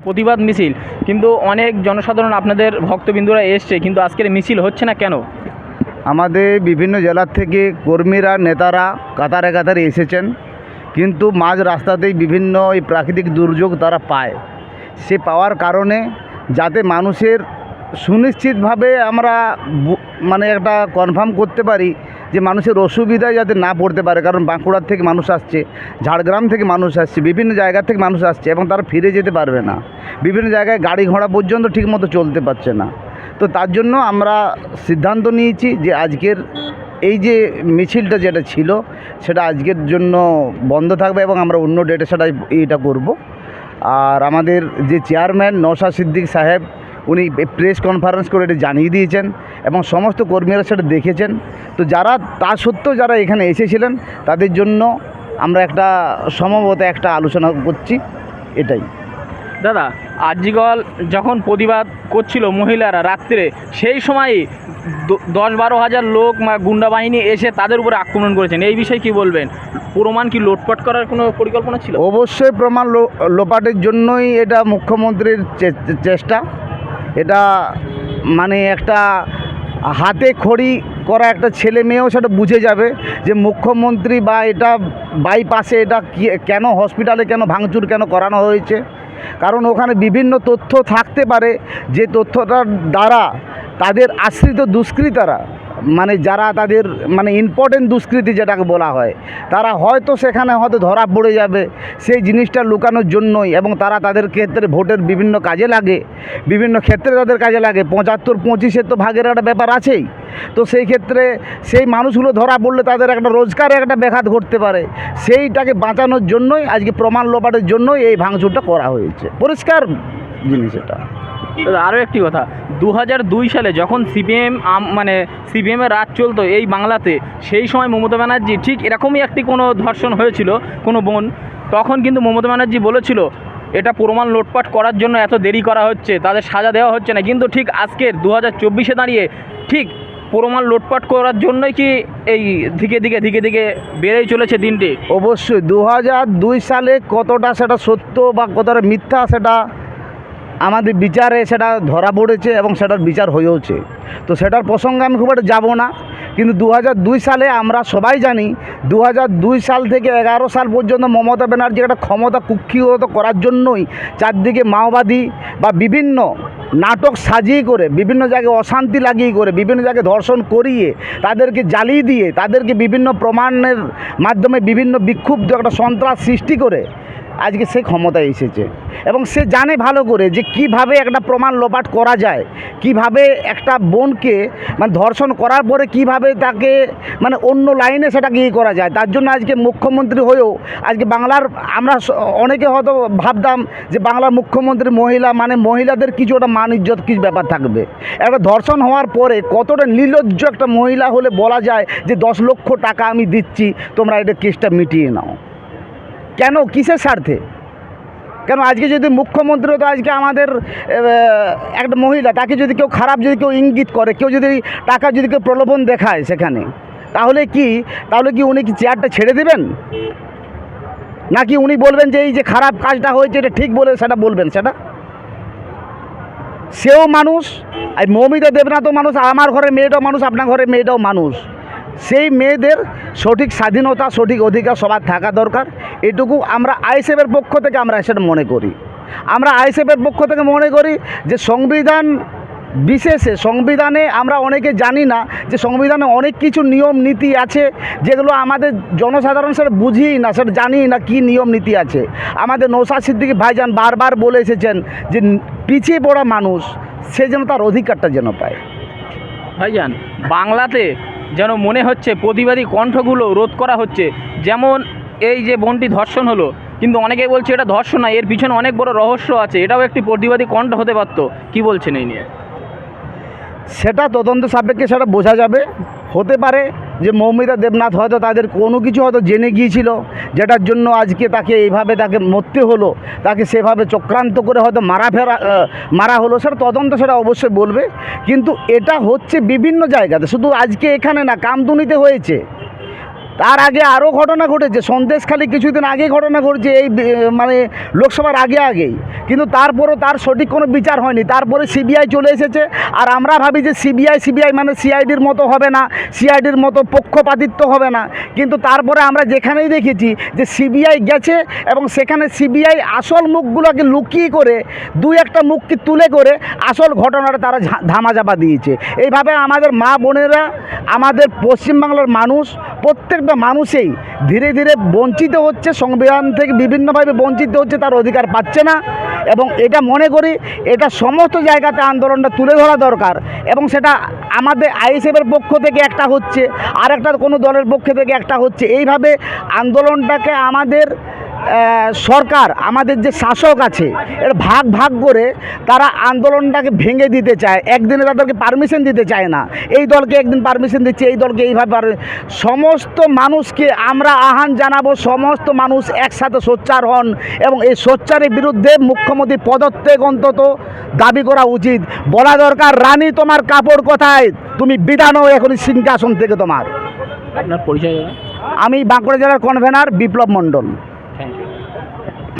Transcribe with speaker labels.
Speaker 1: প্রতিবাদ মিছিল, কিন্তু অনেক জনসাধারণ আপনাদের ভক্তবিন্দুরা এসছে, কিন্তু আজকের মিছিল হচ্ছে না কেন?
Speaker 2: আমাদের বিভিন্ন জেলার থেকে কর্মীরা, নেতারা কাতারে কাতারে এসেছেন, কিন্তু মাঝ রাস্তাতেই বিভিন্ন এই প্রাকৃতিক দুর্যোগ তারা পায়। সে পাওয়ার কারণে যাতে মানুষের সুনিশ্চিতভাবে আমরা মানে একটা কনফার্ম করতে পারি যে মানুষের অসুবিধায় যাতে না পড়তে পারে, কারণ বাঁকুড়ার থেকে মানুষ আসছে, ঝাড়গ্রাম থেকে মানুষ আসছে, বিভিন্ন জায়গা থেকে মানুষ আসছে এবং তারা ফিরে যেতে পারবে না। বিভিন্ন জায়গায় গাড়ি ঘোড়া পর্যন্ত ঠিকমতো চলতে পারছে না। তো তার জন্য আমরা সিদ্ধান্ত নিয়েছি যে আজকের এই যে মিছিলটা যেটা ছিল, সেটা আজকের জন্য বন্ধ থাকবে এবং আমরা অন্য ডেটে সেটা এটা করব। আর আমাদের যে চেয়ারম্যান নওশাদ সিদ্দিক সাহেব, উনি প্রেস কনফারেন্স করে এটা জানিয়ে দিয়েছেন। এবং সমস্ত কর্মীরা সেটা দেখেছেন। তো যারা তা সত্ত্বেও যারা এখানে এসেছিলেন তাদের জন্য আমরা একটা সম্ভবত একটা আলোচনা করছি এটাই।
Speaker 1: দাদা আজিগল যখন প্রতিবাদ করছিল মহিলারা রাত্রে সেই সময় দশ বারো হাজার লোক বা গুন্ডা বাহিনী এসে তাদের উপরে আক্রমণ করেছেন। এই বিষয়ে কি বলবেন? প্রমাণ কি লোটপাট করার কোনো পরিকল্পনা ছিল?
Speaker 2: অবশ্যই প্রমাণ লোপাটের জন্যই এটা মুখ্যমন্ত্রীর চেষ্টা। এটা মানে একটা হাতে খড়ি করা একটা ছেলে মেয়েও সেটা বুঝে যাবে যে মুখ্যমন্ত্রী বা এটা বাইপাসে এটা কেন হসপিটালে কেন ভাঙচুর কেন করানো হয়েছে? কারণ ওখানে বিভিন্ন তথ্য থাকতে পারে, যে তথ্যটার দ্বারা তাদের আশ্রিত দুষ্কৃতারা মানে যারা তাদের মানে ইম্পর্টেন্ট দুষ্কৃতি যেটাকে বলা হয়, তারা হয়তো সেখানে হয়তো ধরা পড়ে যাবে। সেই জিনিসটা লুকানোর জন্যই এবং তারা তাদের ক্ষেত্রে ভোটের বিভিন্ন কাজে লাগে, বিভিন্ন ক্ষেত্রে তাদের কাজে লাগে। পঁচাত্তর পঁচিশের তো ভাগের একটা ব্যাপার আছেই। তো সেই ক্ষেত্রে সেই মানুষগুলো ধরা পড়লে তাদের একটা রোজগারে একটা ব্যাঘাত ঘটতে পারে। সেইটাকে বাঁচানোর জন্যই, আজকে প্রমাণ লোপাটের জন্যই এই ভাঙচুরটা করা হয়েছে। পরিষ্কার জিনিস এটা।
Speaker 1: আরও একটি কথা। দু সালে যখন সিপিএম মানে সিপিএমের রাজ চলতো এই বাংলাতে, সেই সময় মমতা ব্যানার্জি ঠিক এরকমই একটি কোনো ধর্ষণ হয়েছিল, কোনো বোন। তখন কিন্তু মমতা ব্যানার্জি বলেছিল, এটা প্রমাণ লোটপাট করার জন্য এত দেরি করা হচ্ছে, তাদের সাজা দেওয়া হচ্ছে না। কিন্তু ঠিক আজকের দু হাজার চব্বিশে দাঁড়িয়ে, ঠিক প্রমাণ লোটপাট করার জন্যই কি এই দিকে দিকে দিকে দিকে বেড়েই চলেছে দিনটি?
Speaker 2: অবশ্যই। দু হাজার দুই সালে কতটা সেটা সত্য বা কতটা মিথ্যা সেটা আমাদের বিচারে সেটা ধরা পড়েছে এবং সেটার বিচার হয়েওছে। তো সেটার প্রসঙ্গে আমি খুব একটা যাব না। কিন্তু দু সালে আমরা সবাই জানি দু সাল থেকে এগারো সাল পর্যন্ত মমতা ব্যানার্জি একটা ক্ষমতা কুক্ষিগত করার জন্যই চারদিকে মাওবাদী বা বিভিন্ন নাটক সাজিয়ে করে, বিভিন্ন জায়গায় অশান্তি লাগিয়ে করে, বিভিন্ন জায়গায় ধর্ষণ করিয়ে তাদেরকে জ্বালিয়ে দিয়ে, তাদেরকে বিভিন্ন প্রমাণের মাধ্যমে বিভিন্ন বিক্ষুব্ধ একটা সন্ত্রাস সৃষ্টি করে আজকে সে ক্ষমতায় এসেছে। এবং সে জানে ভালো করে যে কীভাবে একটা প্রমাণ লোপাট করা যায়, কীভাবে একটা বোনকে মানে ধর্ষণ করার পরে কীভাবে তাকে মানে অন্য লাইনে সেটাকে ইয়ে করা যায়। তার জন্য আজকে মুখ্যমন্ত্রী হয়েও আজকে বাংলার আমরা অনেকে হয়তো ভাবতাম যে বাংলার মুখ্যমন্ত্রী মহিলা মানে মহিলাদের কিছু একটা মান ইজ্জত কিছু ব্যাপার থাকবে। একটা ধর্ষণ হওয়ার পরে কতটা নির্লজ্জ একটা মহিলা হলে বলা যায় যে দশ লক্ষ টাকা আমি দিচ্ছি, তোমরা এটা কেসটা মিটিয়ে নাও। কেন? কিসের স্বার্থে? কেন আজকে যদি মুখ্যমন্ত্রী তো আজকে আমাদের একটা মহিলা, তাকে যদি কেউ খারাপ যদি কেউ ইঙ্গিত করে, কেউ যদি টাকা যদি কেউ প্রলোভন দেখায় সেখানে, তাহলে কি তাহলে কি উনি কি চেয়ারটা ছেড়ে দেবেন? নাকি উনি বলবেন যে এই যে খারাপ কাজটা হয়েছে, এটা ঠিক বলে সেটা বলবেন সেটা? সেও মানুষ, আর মৌমিতা দেবনাথও মানুষ আমার ঘরের মেয়েটাও মানুষ, আপনার ঘরের মেয়েটাও মানুষ। সেই মেয়েদের সঠিক স্বাধীনতা, সঠিক অধিকার সবার থাকা দরকার। এটুকু আমরা আইএসএফের পক্ষ থেকে আমরা সেটা মনে করি। আমরা আইএসএফের পক্ষ থেকে মনে করি যে সংবিধান বিশেষে, সংবিধানে আমরা অনেকে জানি না যে সংবিধানে অনেক কিছু নিয়ম, নীতি আছে যেগুলো আমাদের জনসাধারণ সেটা বুঝিই না, সেটা জানি না কি নিয়ম, নীতি আছে। আমাদের নৌসাদ সিদ্দিকী ভাইজান বারবার বলে এসেছেন যে পিছিয়ে পড়া মানুষ, সে যেন তার অধিকারটা যেন পায়।
Speaker 1: ভাইজান, বাংলাতে যেন মনে হচ্ছে প্রতিবাদী কণ্ঠগুলো রোধ করা হচ্ছে। যেমন এই যে বোনটি ধর্ষণ হলো, কিন্তু অনেকে বলছে এটা ধর্ষণ না, এর পিছনে অনেক বড় রহস্য আছে, এটাও একটি প্রতিবাদী কণ্ঠ হতে পারত। কি বলছেন এই নিয়ে?
Speaker 2: সেটা তদন্ত সাপেক্ষে সেটা বোঝা যাবে, হতে পারে যে মৌমিতা দেবনাথ হয়তো তাদের কোনো কিছু হয়তো জেনে গিয়েছিল, যেটার জন্য আজকে তাকে এইভাবে তাকে মরতে হলো, তাকে সেভাবে চক্রান্ত করে হয়তো মারা ফেরা মারা হলো, সেটা তদন্ত সেটা অবশ্যই বলবে। কিন্তু এটা হচ্ছে বিভিন্ন জায়গাতে, শুধু আজকে এখানে না, কামদুনিতে হয়েছে। তার আগে আরও ঘটনা ঘটেছে, সন্দেশখালী কিছুদিন আগে ঘটনা ঘটেছে, এই মানে লোকসভার আগে আগেই। কিন্তু তারপরও তার সঠিক কোনো বিচার হয়নি। তারপরে সিবিআই চলে এসেছে, আর আমরা ভাবি যে সিবিআই সিবিআই মানে সিআইডির মতো হবে না, সিআইডির মতো পক্ষপাতিত্ব হবে না। কিন্তু তারপরে আমরা যেখানেই দেখেছি যে সিবিআই গেছে এবং সেখানে সিবিআই আসল মুখগুলোকে লুকিয়ে করে, দুই একটা মুখকে তুলে করে আসল ঘটনাটা তারা ধামাচাপা দিয়েছে। এইভাবে আমাদের মা বোনেরা, আমাদের পশ্চিমবাংলার মানুষ প্রত্যেকটা মানুষেই ধীরে ধীরে বঞ্চিত হচ্ছে, সংবিধান থেকে বিভিন্নভাবে বঞ্চিত হচ্ছে, তার অধিকার পাচ্ছে না। এবং এটা মনে করি, এটা সমস্ত জায়গাতে আন্দোলনটা তুলে ধরা দরকার। এবং সেটা আমাদের আইএসএফের পক্ষ থেকে একটা হচ্ছে আর একটা কোনো দলের পক্ষ থেকে একটা হচ্ছে। এইভাবে আন্দোলনটাকে আমাদের সরকার আমাদের যে শাসক আছে এর ভাগ ভাগ করে তারা আন্দোলনটাকে ভেঙে দিতে চায়। একদিনে তাদেরকে পারমিশন দিতে চায় না। এই দলকে একদিন পারমিশন দিচ্ছে এই দলকে এইভাবে সমস্ত মানুষকে আমরা আহ্বান জানাব সমস্ত মানুষ একসাথে সোচ্চার হন এবং এই সোচ্চারের বিরুদ্ধে মুখ্যমন্ত্রী পদত্যাগ অন্তত দাবি করা উচিত। বলা দরকার রানী তোমার কাপড় কোথায়? তুমি বিধানো এখনই সিংহাসন থেকে তোমার।
Speaker 1: আপনার পরিচয়
Speaker 2: আমি বাঁকুড়া জেলার convener Biplab Mondal.
Speaker 1: Thank you